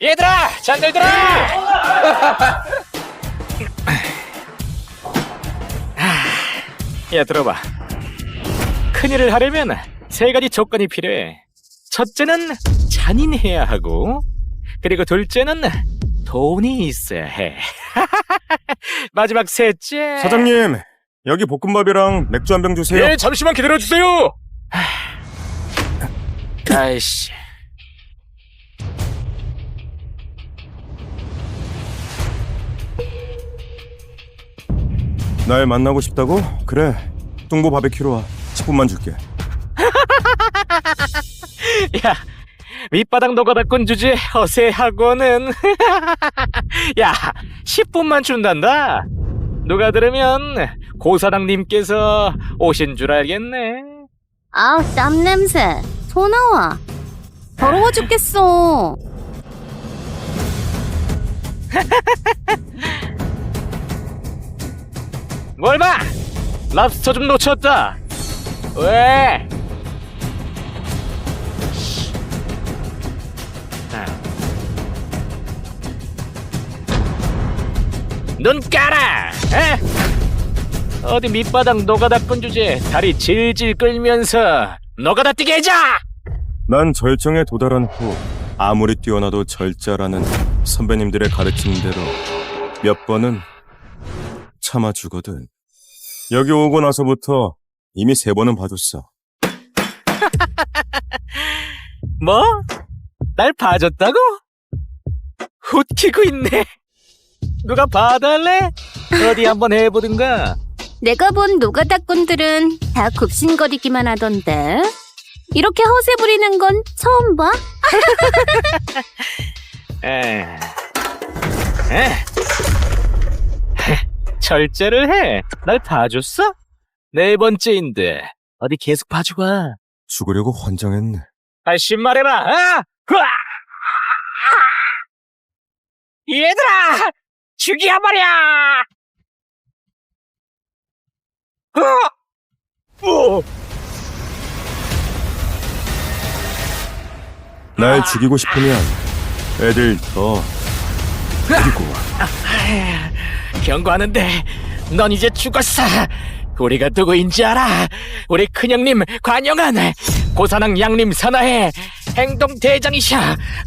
얘들아, 잘들 들어! 야, 들어봐. 큰일을 하려면 세 가지 조건이 필요해. 첫째는 잔인해야 하고, 그리고 둘째는 돈이 있어야 해. 마지막 셋째. 사장님, 여기 볶음밥이랑 맥주 한 병 주세요. 예, 잠시만 기다려주세요! 아이씨. 날 만나고 싶다고? 그래. 뚱보 바베큐로 와. 10분만 줄게. 야, 밑바닥 노가다꾼 주제 허세하고는. 야, 10분만 준단다. 누가 들으면 고사장님께서 오신 줄 알겠네. 아우 땀 냄새 소 나와 더러워 죽겠어 뭘 봐! 랍스터 좀 놓쳤다. 왜? 아. 눈 깔아! 에? 어디 밑바닥 노가다꾼 주제 다리 질질 끌면서 노가다 뛰게 해자! 난 절정에 도달한 후 아무리 뛰어나도 절자라는 선배님들의 가르치는 대로 몇 번은 참아주거든. 여기 오고 나서부터 이미 세 번은 봐줬어. 뭐? 날 봐줬다고? 웃기고 있네. 누가 봐달래? 어디 한번 해보든가. 내가 본 노가다꾼들은 다 굽신거리기만 하던데 이렇게 허세 부리는 건 처음 봐? 에. 에. 절제를 해. 날 봐줬어? 네 번째인데 어디 계속 봐주고 와. 죽으려고 환장했네. 다시 말해봐. 아! 흐아! 얘들아, 죽이야 말이야. 흐아! 오! 날 죽이고 싶으면 애들 더 데리고 와. 경고하는데 넌 이제 죽었어. 우리가 누구인지 알아? 우리 큰형님 관영한 고사랑 양님 선하의 행동 대장이셔.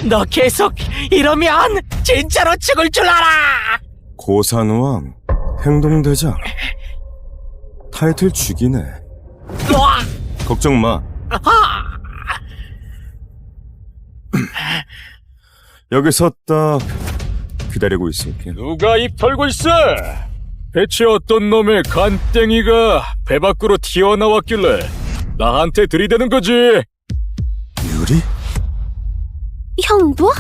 너 계속 이러면 진짜로 죽을 줄 알아. 고산왕, 행동대장. 타이틀 죽이네. 우와! 걱정 마. 여기서 딱 기다리고 있을게. 누가 입 털고 있어? 대체 어떤 놈의 간땡이가 배 밖으로 튀어나왔길래 나한테 들이대는 거지? 유리? 형부?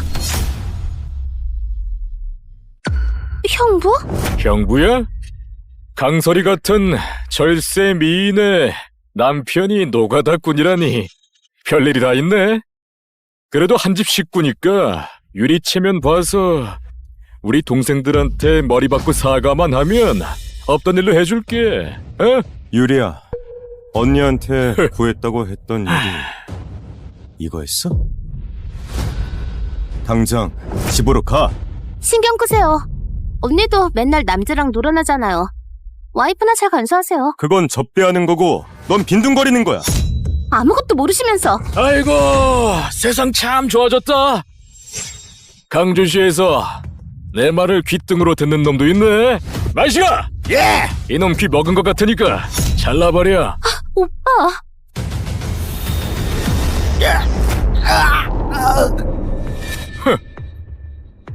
형부? 형부야? 강설이 같은 절세 미인의 남편이 노가다꾼이라니 별일이 다 있네. 그래도 한 집 식구니까 유리체면 봐서 우리 동생들한테 머리 받고 사과만 하면 없던 일로 해줄게. 어? 유리야, 언니한테 구했다고 했던 일이 이거였어? 당장 집으로 가. 신경 끄세요 언니도 맨날 남자랑 놀아나잖아요 와이프나 잘 간수하세요 그건 접대하는 거고, 넌 빈둥거리는 거야. 아무것도 모르시면서 아이고 세상 참 좋아졌다. 강주시에서 내 말을 귓등으로 듣는 놈도 있네. 마시가. 예. 이놈 귀 먹은 것 같으니까 잘라버려. 오빠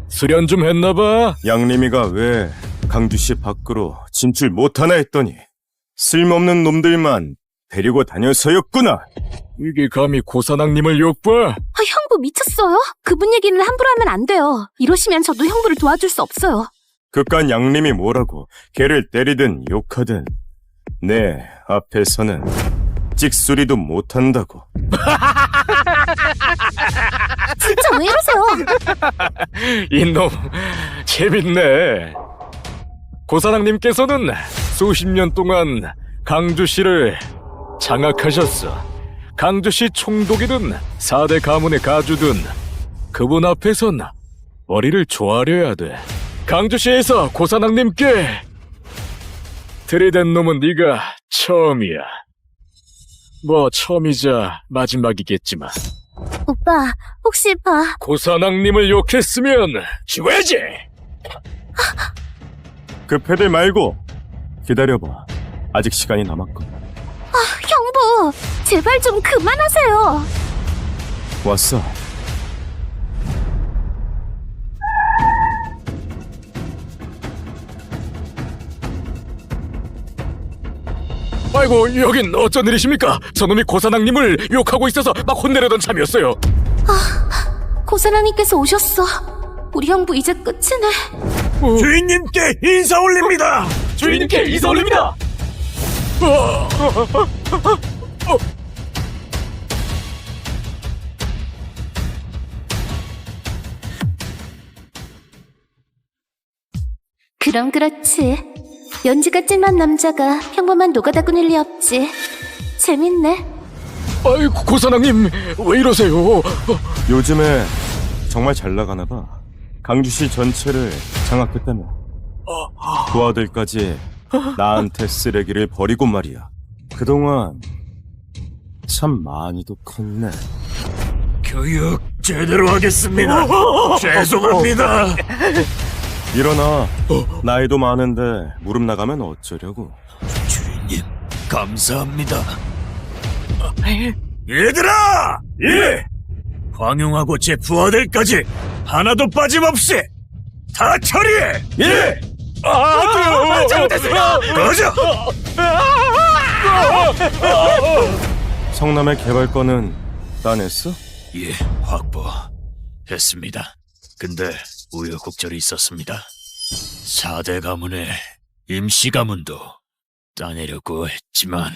수련 좀 했나봐. 양림이가 왜 강주시 밖으로 진출 못하나 했더니 쓸모없는 놈들만 데리고 다녀서였구나. 이게 감히 고사장님을 욕봐? 아, 형부 미쳤어요? 그분 얘기는 함부로 하면 안 돼요 이러시면 저도 형부를 도와줄 수 없어요 그깟 양림이 뭐라고 걔를 때리든 욕하든 내 앞에서는 찍소리도 못한다고. 진짜 왜 이러세요? 이놈 재밌네. 고사장님께서는 수십 년 동안 강주시를 장악하셨어. 강주시 총독이든 사대 가문의 가주든 그분 앞에선 머리를 조아려야 돼. 강주시에서 고사장님께 들이댄 놈은 네가 처음이야. 뭐 처음이자 마지막이겠지만 오빠, 혹시 봐. 고사장님을 욕했으면 죽어야지. 급해들 말고 기다려봐. 아직 시간이 남았거든. 형부, 제발 좀 그만하세요. 왔어. 아이고 여긴 어쩐 일이십니까? 저놈이 고사장님을 욕하고 있어서 막 혼내려던 참이었어요. 고사장님께서 오셨어. 우리 형부 이제 끝이네. 주인님께 인사 올립니다. 주인님께 인사 올립니다. 그럼 그렇지. 연지가 찐한 남자가 평범한 노가다꾼일 리 없지. 재밌네. 아이고 고사장님 왜 이러세요? 요즘에 정말 잘 나가나 봐. 강주시 전체를 장악했다며. 그 아들까지 나한테 쓰레기를 버리고 말이야. 그동안 참 많이도 컸네. 교육 제대로 하겠습니다. 죄송합니다. 일어나. 나이도 많은데 무릎 나가면 어쩌려고. 주인님 감사합니다. 얘들아! 예! 황용하고 제 부하들까지 하나도 빠짐없이 다 처리해! 예! 아, 잘못했습니다! 꺼져! 성남의 개발권은 따냈어? 예, 확보했습니다. 근데 우여곡절이 있었습니다. 4대 가문의 임시 가문도 따내려고 했지만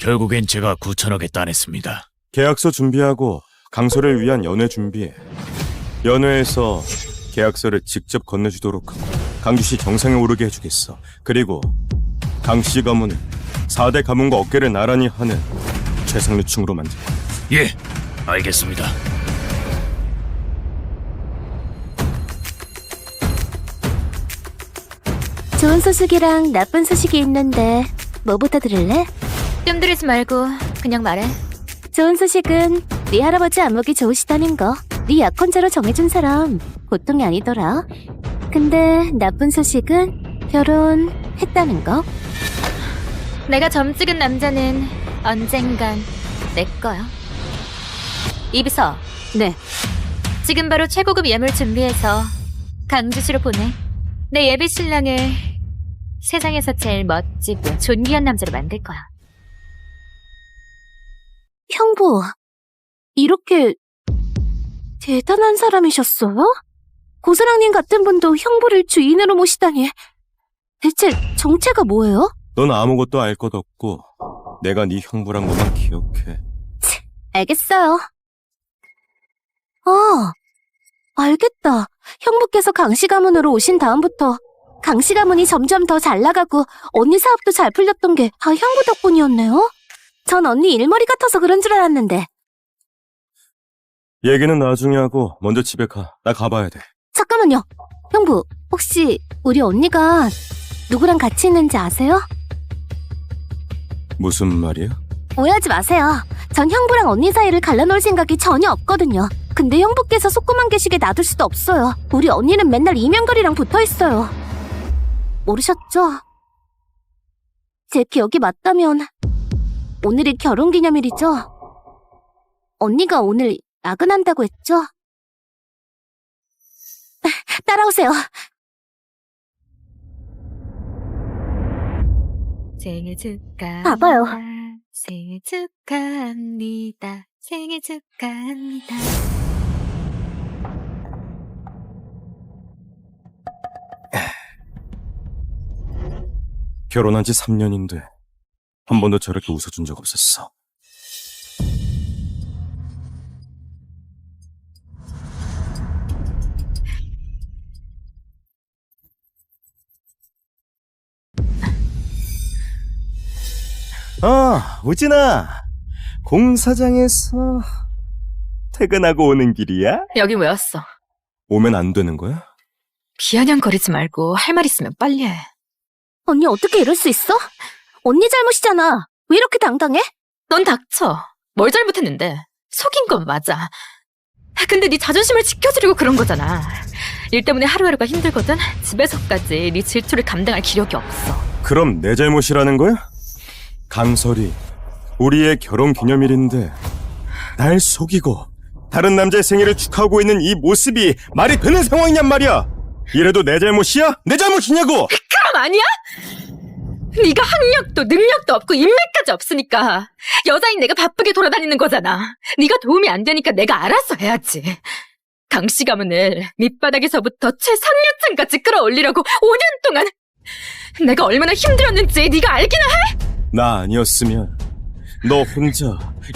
결국엔 제가 9천억에 따냈습니다. 계약서 준비하고 강서를 위한 연회 준비해. 연회에서 계약서를 직접 건네주도록 하고 강주시 정상에 오르게 해주겠어. 그리고 강씨 가문은 4대 가문과 어깨를 나란히 하는 최상류층으로 만들 거야. 예, 알겠습니다. 좋은 소식이랑 나쁜 소식이 있는데 뭐부터 들을래? 뜸들이지 말고 그냥 말해. 좋은 소식은 네 할아버지 안목이 좋으시다는 거. 네 약혼자로 정해준 사람 보통이 아니더라. 근데 나쁜 소식은 결혼했다는 거. 내가 점 찍은 남자는 언젠간 내 거야. 이비서, 네. 지금 바로 최고급 예물 준비해서 강주시로 보내. 내 예비 신랑을 세상에서 제일 멋지고 존귀한 남자로 만들 거야. 형부, 이렇게 대단한 사람이셨어요? 고사랑님 같은 분도 형부를 주인으로 모시다니. 대체 정체가 뭐예요? 넌 아무것도 알 것 없고 내가 네 형부란 것만 기억해. 알겠어요. 아, 알겠다. 형부께서 강씨 가문으로 오신 다음부터 강씨 가문이 점점 더 잘 나가고 언니 사업도 잘 풀렸던 게 다 형부 덕분이었네요. 전 언니 일머리 같아서 그런 줄 알았는데. 얘기는 나중에 하고 먼저 집에 가. 나 가봐야 돼. 잠깐만요. 형부, 혹시 우리 언니가 누구랑 같이 있는지 아세요? 무슨 말이야? 오해하지 마세요. 전 형부랑 언니 사이를 갈라놓을 생각이 전혀 없거든요. 근데 형부께서 속고만 계시게 놔둘 수도 없어요. 우리 언니는 맨날 이명걸이랑 붙어 있어요. 모르셨죠? 제 기억이 맞다면 오늘이 결혼 기념일이죠? 언니가 오늘 야근한다고 했죠? 따라오세요. 생일 축하합니다. 봐봐요. 생일 축하합니다. 생일 축하합니다. 결혼한 지 3년인데 한 번도 저렇게 웃어준 적 없었어. 어, 우진아. 공사장에서 퇴근하고 오는 길이야? 여기 왜 왔어? 오면 안 되는 거야? 비아냥거리지 말고 할 말 있으면 빨리 해. 언니 어떻게 이럴 수 있어? 언니 잘못이잖아. 왜 이렇게 당당해? 넌 닥쳐. 뭘 잘못했는데? 속인 건 맞아. 근데 네 자존심을 지켜주려고 그런 거잖아. 일 때문에 하루하루가 힘들거든. 집에서까지 네 질투를 감당할 기력이 없어. 그럼 내 잘못이라는 거야? 강설이 우리의 결혼 기념일인데 날 속이고 다른 남자의 생일을 축하하고 있는 이 모습이 말이 되는 상황이냔 말이야. 이래도 내 잘못이야? 내 잘못이냐고? 그럼 아니야? 네가 학력도 능력도 없고 인맥까지 없으니까 여자인 내가 바쁘게 돌아다니는 거잖아. 네가 도움이 안 되니까 내가 알아서 해야지. 강씨 가문을 밑바닥에서부터 최상류층까지 끌어올리려고 5년 동안 내가 얼마나 힘들었는지 네가 알기나 해? 나 아니었으면 너 혼자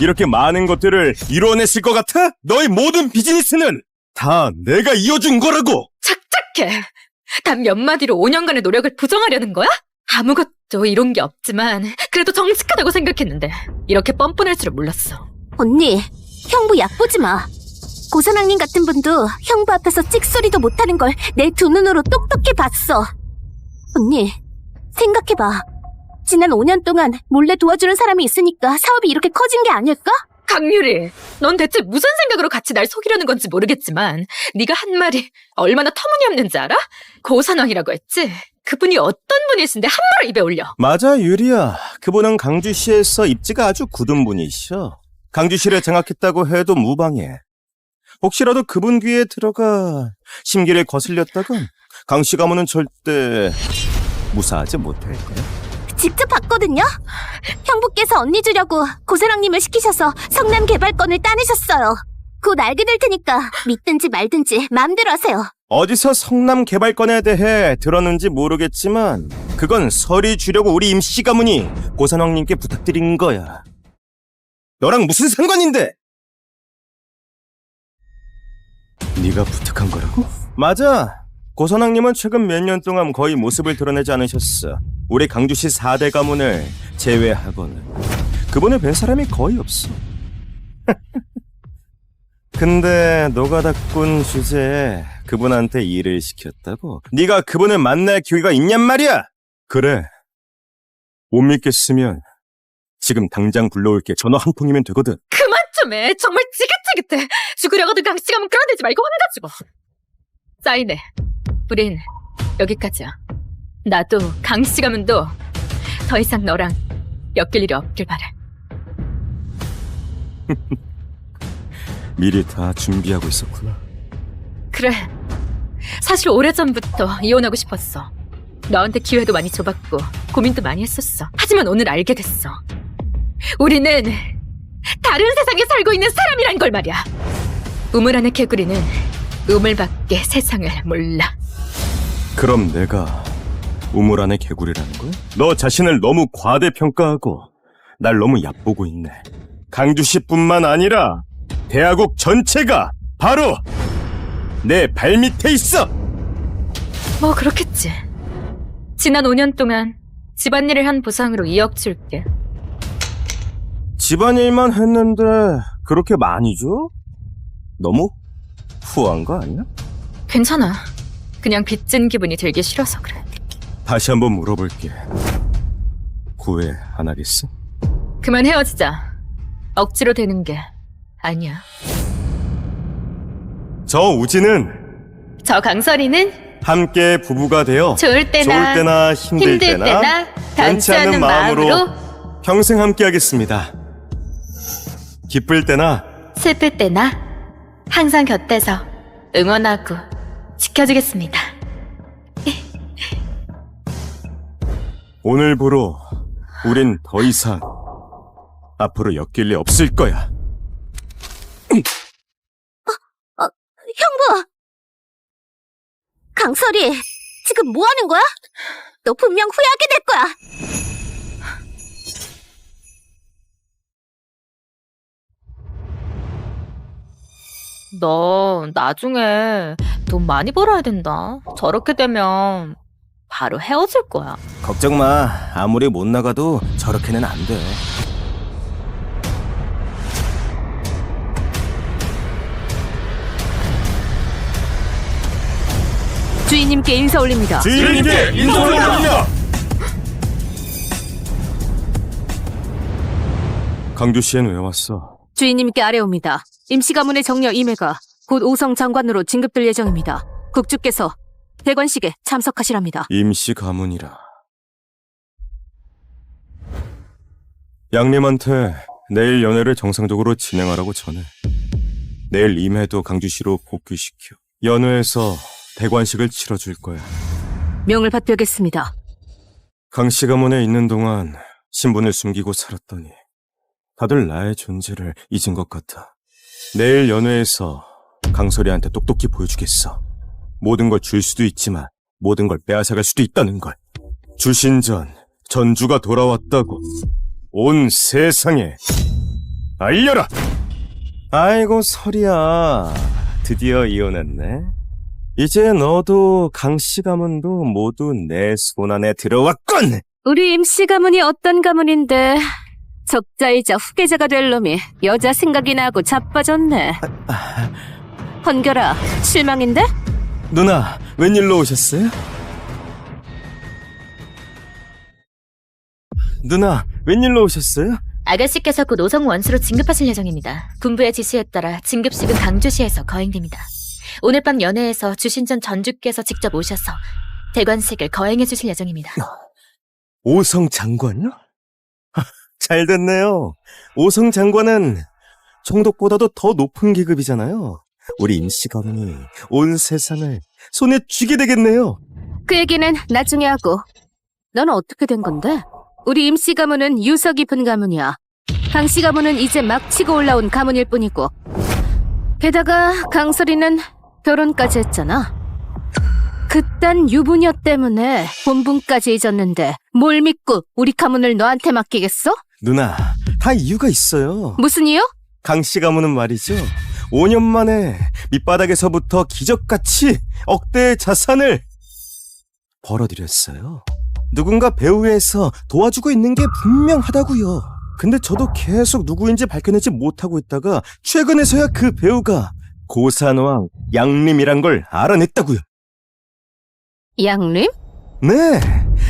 이렇게 많은 것들을 이루어냈을 것 같아? 너의 모든 비즈니스는 다 내가 이어준 거라고! 착착해. 단 몇 마디로 5년간의 노력을 부정하려는 거야? 아무것도 이런 게 없지만 그래도 정직하다고 생각했는데 이렇게 뻔뻔할 줄은 몰랐어. 언니, 형부 약 보지 마. 고선왕님 같은 분도 형부 앞에서 찍소리도 못하는 걸 내 두 눈으로 똑똑히 봤어. 언니, 생각해봐. 지난 5년 동안 몰래 도와주는 사람이 있으니까 사업이 이렇게 커진 게 아닐까? 강유리, 넌 대체 무슨 생각으로 같이 날 속이려는 건지 모르겠지만 네가 한 말이 얼마나 터무니없는지 알아? 고산왕이라고 했지? 그분이 어떤 분이신데 함부로 입에 올려. 맞아, 유리야. 그분은 강주시에서 입지가 아주 굳은 분이셔. 강주시를 장악했다고 해도 무방해. 혹시라도 그분 귀에 들어가 심기를 거슬렸다간 강씨 가문은 절대 무사하지 못할 거야. 직접 봤거든요. 형부께서 언니 주려고 고선왕님을 시키셔서 성남 개발권을 따내셨어요. 곧 알게 될 테니까 믿든지 말든지 마음대로 하세요. 어디서 성남 개발권에 대해 들었는지 모르겠지만 그건 설이 주려고 우리 임씨 가문이 고산왕님께 부탁드린 거야. 너랑 무슨 상관인데? 네가 부탁한 거라고? 맞아. 고선왕님은 최근 몇 년 동안 거의 모습을 드러내지 않으셨어. 우리 강주시 4대 가문을 제외하고는 그분을 뵌 사람이 거의 없어. 근데 노가다꾼 주제에 그분한테 일을 시켰다고? 네가 그분을 만날 기회가 있냔 말이야? 그래. 못 믿겠으면 지금 당장 불러올게. 전화 한 통이면 되거든. 그만 좀 해. 정말 지긋지긋해. 죽으려고도 강씨 가면 끌어내지 말고 죽어. 사인해. 우린 여기까지야. 나도 강씨 가문도 더 이상 너랑 엮일 일이 없길 바래. 미리 다 준비하고 있었구나. 그래. 사실 오래전부터 이혼하고 싶었어. 너한테 기회도 많이 줘봤고 고민도 많이 했었어. 하지만 오늘 알게 됐어. 우리는 다른 세상에 살고 있는 사람이란 걸 말이야. 우물 안의 개구리는 우물밖에 세상을 몰라. 그럼 내가 우물 안의 개구리라는 거야? 너 자신을 너무 과대평가하고 날 너무 얕보고 있네. 강주시뿐만 아니라 대하국 전체가 바로 내 발밑에 있어! 뭐 그렇겠지. 지난 5년 동안 집안일을 한 보상으로 2억 줄게. 집안일만 했는데 그렇게 많이 줘? 너무 후한 거 아니야? 괜찮아. 그냥 빚진 기분이 들기 싫어서 그래. 다시 한번 물어볼게. 후회 안 하겠어? 그만 헤어지자. 억지로 되는 게 아니야. 저 우지는 저 강설이는 함께 부부가 되어 좋을 때나, 좋을 때나 힘들, 힘들 때나, 때나 단치 않은 마음으로 평생 함께 하겠습니다. 기쁠 때나 슬플 때나 항상 곁에서 응원하고 지켜주겠습니다. 오늘부로 우린 더 이상 앞으로 엮일 일 없을 거야. 형부! 강설이, 지금 뭐 하는 거야? 너 분명 후회하게 될 거야. 너 나중에 돈 많이 벌어야 된다. 저렇게 되면 바로 헤어질 거야. 걱정 마. 아무리 못 나가도 저렇게는 안 돼. 주인님께 인사 올립니다. 주인님께 인사드립니다. 강주 씨는 왜 왔어? 주인님께 아뢰옵니다. 임시 가문의 정녀 이매가 곧 오성 장관으로 진급될 예정입니다. 국주께서 대관식에 참석하시랍니다. 임시 가문이라. 양님한테 내일 연애를 정상적으로 진행하라고 전해. 내일 임해도 강주시로 복귀시켜. 연회에서 대관식을 치러줄 거야. 명을 받들겠습니다. 강씨 가문에 있는 동안 신분을 숨기고 살았더니 다들 나의 존재를 잊은 것 같아. 내일 연회에서 강설이한테 똑똑히 보여주겠어. 모든 걸 줄 수도 있지만 모든 걸 빼앗아갈 수도 있다는 걸. 주신 전 전주가 돌아왔다고 온 세상에 알려라. 아이고 설이야 드디어 이혼했네. 이제 너도 강씨 가문도 모두 내 손 안에 들어왔건. 우리 임씨 가문이 어떤 가문인데 적자이자 후계자가 될 놈이 여자 생각이 나고 자빠졌네. 헌결아, 실망인데? 누나 웬일로 오셨어요? 누나 웬일로 오셨어요? 아가씨께서 곧 오성 원수로 진급하실 예정입니다. 군부의 지시에 따라 진급식은 강주시에서 거행됩니다. 오늘 밤 연회에서 주신전 전주께서 직접 오셔서 대관식을 거행해 주실 예정입니다. 오성 장관요? 잘 됐네요. 오성 장관은 총독보다도 더 높은 계급이잖아요. 우리 임씨 가문이 온 세상을 손에 쥐게 되겠네요. 그 얘기는 나중에 하고. 너는 어떻게 된 건데? 우리 임씨 가문은 유서 깊은 가문이야. 강씨 가문은 이제 막 치고 올라온 가문일 뿐이고. 게다가 강설이는 결혼까지 했잖아. 그딴 유부녀 때문에 본분까지 잊었는데 뭘 믿고 우리 가문을 너한테 맡기겠어? 누나, 다 이유가 있어요. 무슨 이유? 강씨 가문은 말이죠. 5년 만에 밑바닥에서부터 기적같이 억대의 자산을 벌어들였어요. 누군가 배우에서 도와주고 있는 게 분명하다고요. 근데 저도 계속 누구인지 밝혀내지 못하고 있다가 최근에서야 그 배우가 고산왕 양림이란 걸 알아냈다고요. 양림? 네,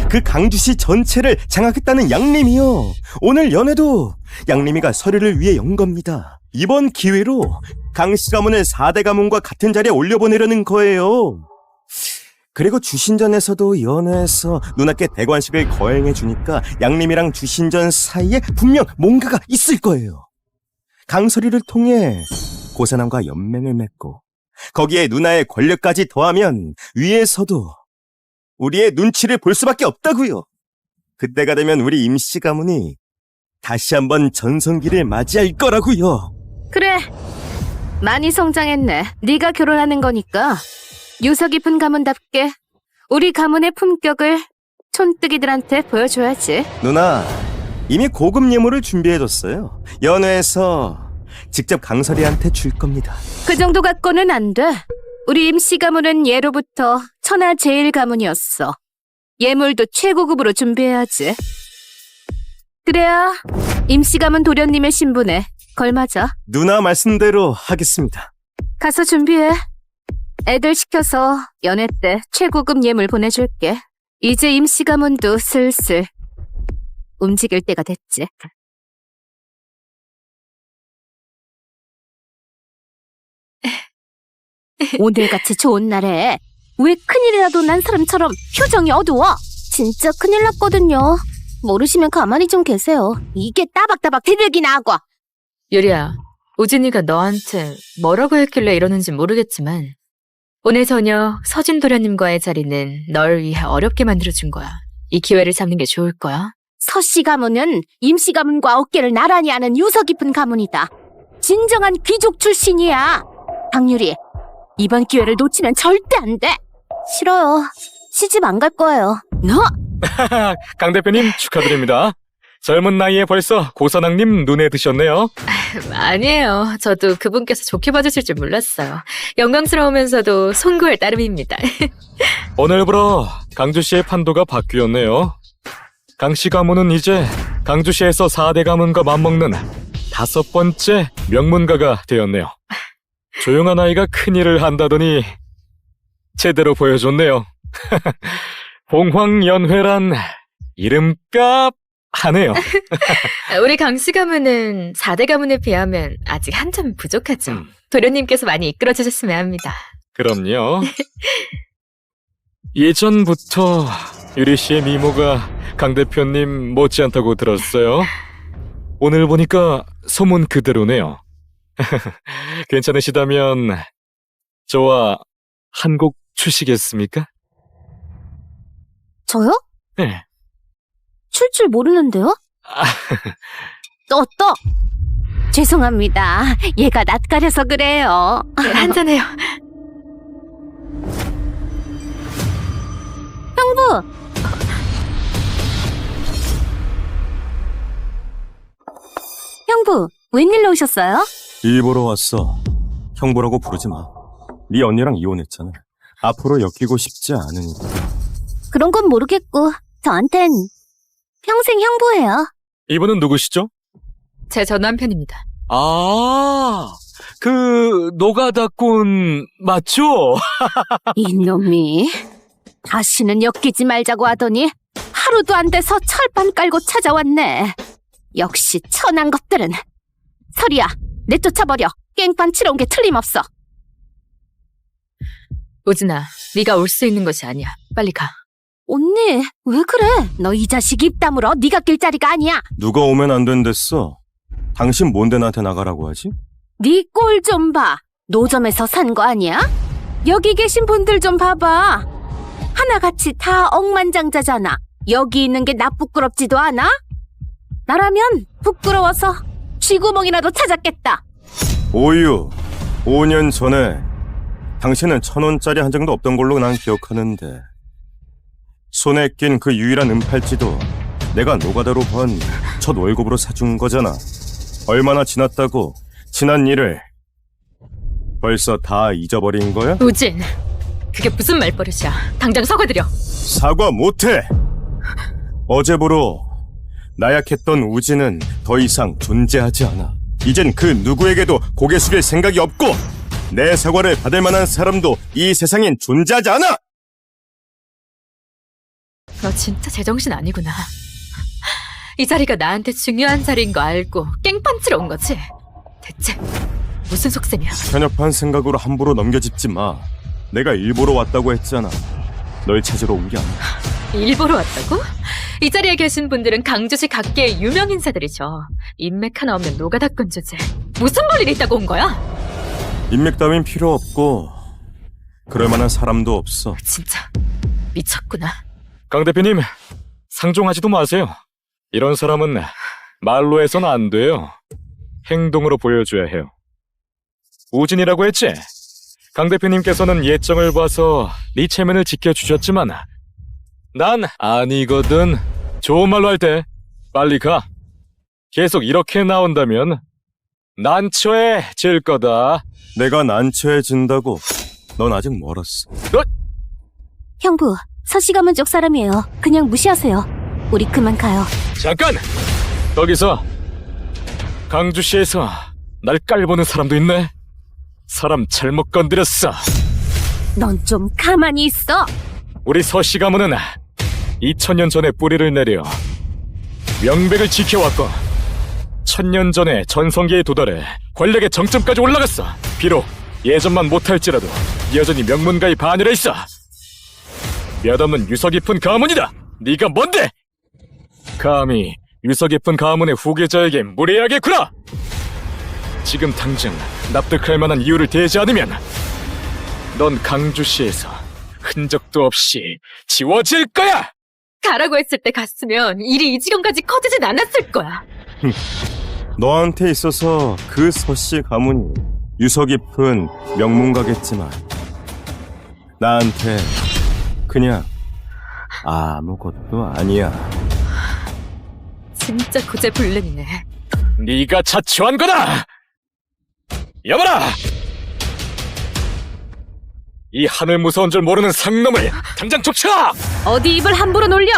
그 강주시 전체를 장악했다는 양림이요. 오늘 연애도 양림이가 서류를 위해 연 겁니다. 이번 기회로 강씨 가문을 4대 가문과 같은 자리에 올려보내려는 거예요. 그리고 주신전에서도 연애에서 누나께 대관식을 거행해 주니까 양림이랑 주신전 사이에 분명 뭔가가 있을 거예요. 강설이를 통해 고사남과 연맹을 맺고 거기에 누나의 권력까지 더하면 위에서도 우리의 눈치를 볼 수밖에 없다고요. 그때가 되면 우리 임씨 가문이 다시 한번 전성기를 맞이할 거라고요. 그래. 많이 성장했네. 네가 결혼하는 거니까 유서 깊은 가문답게 우리 가문의 품격을 촌뜨기들한테 보여줘야지. 누나, 이미 고급 예물을 준비해뒀어요. 연회에서 직접 강설이한테 줄 겁니다. 그 정도 갖고는 안 돼. 우리 임씨 가문은 예로부터 천하 제일 가문이었어. 예물도 최고급으로 준비해야지. 그래야 임씨 가문 도련님의 신분에 걸맞아. 누나 말씀대로 하겠습니다. 가서 준비해. 애들 시켜서 연애 때 최고급 예물 보내줄게. 이제 임씨 가문도 슬슬 움직일 때가 됐지. 오늘같이 좋은 날에 왜 큰일이라도 난 사람처럼 표정이 어두워? 진짜 큰일 났거든요. 모르시면 가만히 좀 계세요. 이게 따박따박 대들기나 하고. 유리야, 우진이가 너한테 뭐라고 했길래 이러는지 모르겠지만 오늘 저녁 서진 도련님과의 자리는 널 위해 어렵게 만들어준 거야. 이 기회를 잡는 게 좋을 거야. 서씨 가문은 임씨 가문과 어깨를 나란히 하는 유서 깊은 가문이다. 진정한 귀족 출신이야. 박유리, 이번 기회를 놓치면 절대 안 돼. 싫어요. 시집 안 갈 거예요. 너? 강 대표님 축하드립니다. 젊은 나이에 벌써 고사낭님 눈에 드셨네요. 아니에요. 저도 그분께서 좋게 봐주실 줄 몰랐어요. 영광스러우면서도 송구할 따름입니다. 오늘부로 강주시의 판도가 바뀌었네요. 강씨 가문은 이제 강주시에서 4대 가문과 맞먹는 다섯 번째 명문가가 되었네요. 조용한 아이가 큰일을 한다더니 제대로 보여줬네요. 봉황연회란 이름값 하네요. 우리 강씨 가문은 4대 가문에 비하면 아직 한참 부족하죠. 음. 도련님께서 많이 이끌어 주셨으면 합니다. 그럼요. 예전부터 유리 씨의 미모가 강 대표님 못지않다고 들었어요. 오늘 보니까 소문 그대로네요. 괜찮으시다면 저와 한 곡 추시겠습니까? 저요? 네. 출 줄 모르는데요? 아. 또, 또! 죄송합니다. 얘가 낯가려서 그래요. 네, 한잔해요. 형부! 형부, 웬일로 오셨어요? 일 보러 왔어. 형부라고 부르지 마. 네 언니랑 이혼했잖아. 앞으로 엮이고 싶지 않으니까. 그런 건 모르겠고, 저한텐 평생 형부예요. 이분은 누구시죠? 제 전 남편입니다. 아, 그 노가다꾼 맞죠? 이놈이 다시는 엮이지 말자고 하더니 하루도 안 돼서 철판 깔고 찾아왔네. 역시 천한 것들은. 설이야, 내쫓아버려. 깽판 치러 온 게 틀림없어. 우진아, 네가 올 수 있는 것이 아니야. 빨리 가. 언니, 왜 그래? 너 이 자식 입 다물어. 네가 낄 자리가 아니야. 누가 오면 안 된댔어. 당신 뭔데 나한테 나가라고 하지? 네 꼴 좀 봐. 노점에서 산 거 아니야? 여기 계신 분들 좀 봐봐. 하나같이 다 억만장자잖아. 여기 있는 게 나 부끄럽지도 않아? 나라면 부끄러워서 쥐구멍이라도 찾았겠다. 오유. 5년 전에 당신은 천 원짜리 한 장도 없던 걸로 난 기억하는데 손에 낀 그 유일한 은팔찌도 내가 노가다로 번 첫 월급으로 사준 거잖아. 얼마나 지났다고 지난 일을 벌써 다 잊어버린 거야? 우진, 그게 무슨 말버릇이야. 당장 사과드려. 사과 못해. 어제부로 나약했던 우진은 더 이상 존재하지 않아. 이젠 그 누구에게도 고개 숙일 생각이 없고 내 사과를 받을 만한 사람도 이 세상엔 존재하지 않아. 너 진짜 제정신 아니구나. 이 자리가 나한테 중요한 자리인 거 알고 깽판 치러 온 거지? 대체 무슨 속셈이야? 편협한 생각으로 함부로 넘겨짚지 마. 내가 일보러 왔다고 했잖아. 널 찾으러 온 게 아니야. 일보러 왔다고? 이 자리에 계신 분들은 강주시 각계의 유명 인사들이죠. 인맥 하나 없는 노가다꾼 주제. 무슨 볼일 있다고 온 거야? 인맥 따윈 필요 없고 그럴 만한 사람도 없어. 진짜 미쳤구나. 강 대표님, 상종하지도 마세요. 이런 사람은 말로 해서는 안 돼요. 행동으로 보여줘야 해요. 우진이라고 했지? 강 대표님께서는 예정을 봐서 네 체면을 지켜주셨지만 난 아니거든. 좋은 말로 할 때 빨리 가. 계속 이렇게 나온다면 난처해질 거다. 내가 난처해진다고 넌 아직 멀었어. 형부, 서씨 가문 쪽 사람이에요. 그냥 무시하세요. 우리 그만 가요. 잠깐! 거기서 강주시에서 날 깔보는 사람도 있네. 사람 잘못 건드렸어. 넌 좀 가만히 있어. 우리 서씨 가문은 2000년 전에 뿌리를 내려 명백을 지켜왔고 천년 전에 전성기에 도달해 권력의 정점까지 올라갔어. 비록 예전만 못할지라도 여전히 명문가의 반열에 있어. 몇 없는 유서 깊은 가문이다. 네가 뭔데? 감히 유서 깊은 가문의 후계자에게 무례하게 굴어! 지금 당장 납득할 만한 이유를 대지 않으면 넌 강주시에서 흔적도 없이 지워질 거야! 가라고 했을 때 갔으면 일이 이 지경까지 커지진 않았을 거야. 너한테 있어서 그 서씨 가문이 유서 깊은 명문가겠지만 나한테 그냥 아무것도 아니야. 진짜 구제불능이네. 네가 자초한 거다! 여봐라! 이 하늘 무서운 줄 모르는 상놈을 당장 쫓아! 어디 입을 함부로 놀려?